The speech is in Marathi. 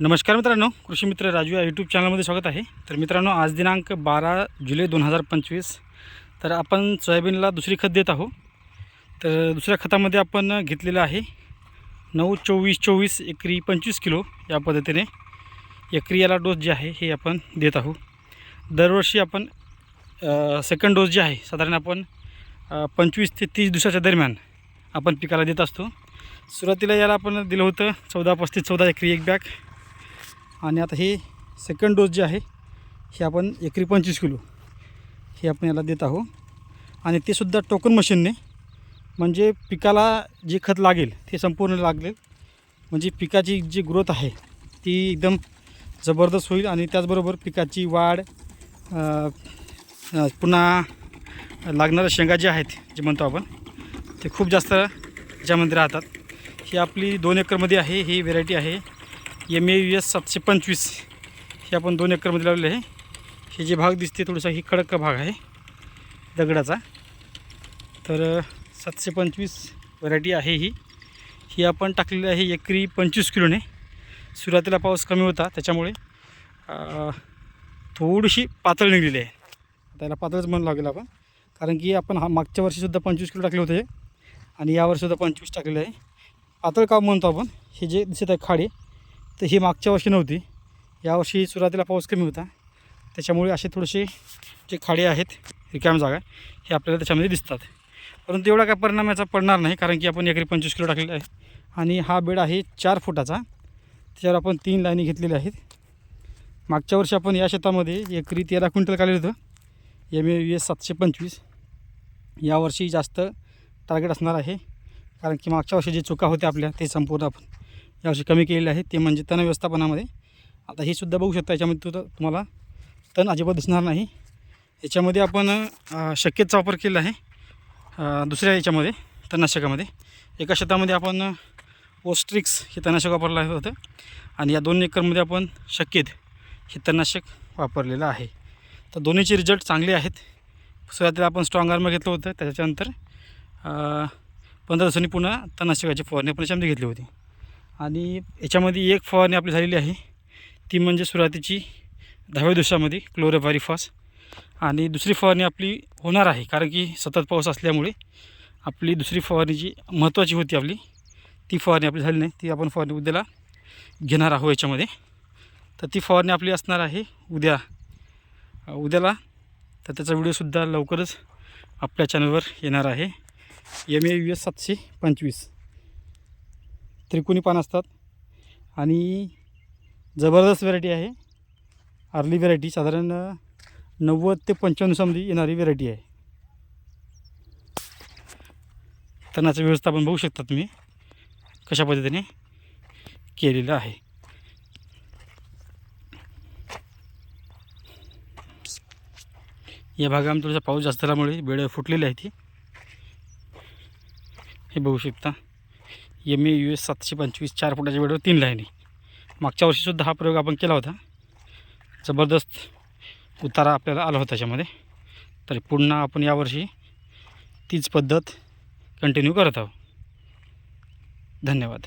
नमस्कार मित्रांनो कृषी मित्र राजू या यूट्यूब चॅनलमध्ये स्वागत आहे. तर मित्रांनो आज दिनांक बारा जुलै दोन हजार पंचवीस. तर आपण सोयाबीनला दुसरी खत देत आहोत. तर दुसऱ्या खतामध्ये आपण घेतलेलं आहे नऊ चोवीस चोवीस एकरी पंचवीस किलो या पद्धतीने एकरी याला डोस जे आहे हे आपण देत आहोत. दरवर्षी आपण सेकंड डोस जे आहे साधारण आपण पंचवीस ते तीस दिवसाच्या दरम्यान आपण पिकाला देत असतो. सुरुवातीला याला आपण दिलं होतं चौदा पस्तीस चौदा एकरी एक बॅग. आणि आता हे सेकंड डोस जे आहे हे आपण एकरी पंचवीस किलो हे आपण याला देत आहोत. आणि ते सुद्धा टोकन मशीनने म्हणजे पिकाला जे खत लागेल ते संपूर्ण लागेल. म्हणजे पिकाची जी ग्रोथ आहे ती एकदम जबरदस्त होईल आणि त्याचबरोबर पिकाची वाढ पुन्हा लागणाऱ्या शेंगा ज्या आहेत जे म्हणतो आपण ते खूप जास्त याच्यामध्ये राहतात. ही आपली दोन एकरमध्ये आहे ही व्हेरायटी आहे. एम ए यू एस सातशे पंचवीस. हे आपण दोन एकरमध्ये लावलेले आहे. हे जे भाग दिसते थोडासा ही कडक भाग आहे. दगडाचा. तर सातशे पंचवीस व्हरायटी आहे ही. ही आपण टाकलेली आहे एकरी पंचवीस किलोने. सुरुवातीला पाऊस कमी होता त्याच्यामुळे थोडीशी पातळ निघलेली आहे. त्याला पातळच म्हणू लागेल आपण. कारण की आपण हा मागच्या वर्षीसुद्धा पंचवीस किलो टाकले होते. आणि यावर्षीसुद्धा पंचवीस टाकलेलं आहे. पातळ का म्हणतो आपण. हे जे दिसत आहे खाडे तर ही मागच्या वर्षी नव्हती. यावर्षी सुरुवातीला पाऊस कमी होता. त्याच्यामुळे असे थोडेसे जे खाडे आहेत रिकाम जागा हे आपल्याला त्याच्यामध्ये दिसतात. परंतु एवढा काय परिणाम याचा पडणार नाही कारण की आपण एकरी पंचवीस किलो टाकलेला आहे. आणि हा बेड आहे चार फुटाचा. त्याच्यावर आपण तीन लाईनी घेतलेल्या आहेत. मागच्या वर्षी आपण या शेतामध्ये एकरी तेरा क्विंटल काढलेलं होतं. एम ए यू एस सातशे पंचवीस. यावर्षी जास्त टार्गेट असणार आहे. कारण की मागच्या वर्षी जे चुका होत्या आपल्या ते संपूर्ण आपण. यावर्षी कमी केलेले आहे ते म्हणजे तण व्यवस्थापनामध्ये. आता हे सुद्धा बघू शकता याच्यामध्ये तुझं तुम्हाला तण अजिबात दिसणार नाही. याच्यामध्ये आपण शक्यतचा वापर केला आहे दुसऱ्या याच्यामध्ये तणनाशकामध्ये. एका शेतामध्ये आपण ओस्ट्रिक्स हे तणनाशक वापरलं होतं आणि या दोन एकरमध्ये आपण शक्यत हे तणनाशक वापरलेलं आहे. तर दोन्हीचे रिझल्ट चांगले आहेत. सुरुवातीला आपण स्ट्रॉंग आर्म घेतलं होतं त्याच्यानंतर पंधरा दिवसांनी पुन्हा तणनाशकाची फवारणी आपण याच्यामध्ये घेतली होती. आणि याच्यामध्ये एक फवारणी आपली झालेली आहे. ती म्हणजे सुरुवातीची दहाव्या दिवसामध्ये क्लोरोफारिफॉस आणि दुसरी फवारणी आपली होणार आहे कारण की सतत पाऊस असल्यामुळे आपली दुसरी फवारणी जी महत्त्वाची होती आपली. ती फवारणी आपली झाली नाही ती आपण फवारणी उद्याला घेणार आहोत याच्यामध्ये. तर ती फवारणी आपली असणार आहे उद्या. उद्याला. तर त्याचा व्हिडिओसुद्धा लवकरच आपल्या चॅनलवर येणार आहे. एम ए यू एस सातशे पंचवीस. त्रिकोणी पान असतात. आणि जबरदस्त व्हरायटी आहे. अर्ली व्हरायटी साधारण नव्वद ते पंच्याण्णवसामध्ये येणारी व्हरायटी आहे. तणाचं व्यवस्थापन बघू शकता तुम्ही. कशा पद्धतीने केलेलं आहे. या भागामध्ये थोडासा पाऊस जास्त झाल्यामुळे बेड फुटलेली आहे ती. हे बघू शकता. एम ए यू एस सातशे पंचवीस चार फुटाच्या वेळेवर तीन लाईनी मागच्या वर्षीसुद्धा हा प्रयोग आपण केला होता. जबरदस्त उतारा आपल्याला आला होता त्याच्यामध्ये. तर पुन्हा आपण यावर्षी तीच पद्धत कंटिन्यू करत आहोत. धन्यवाद.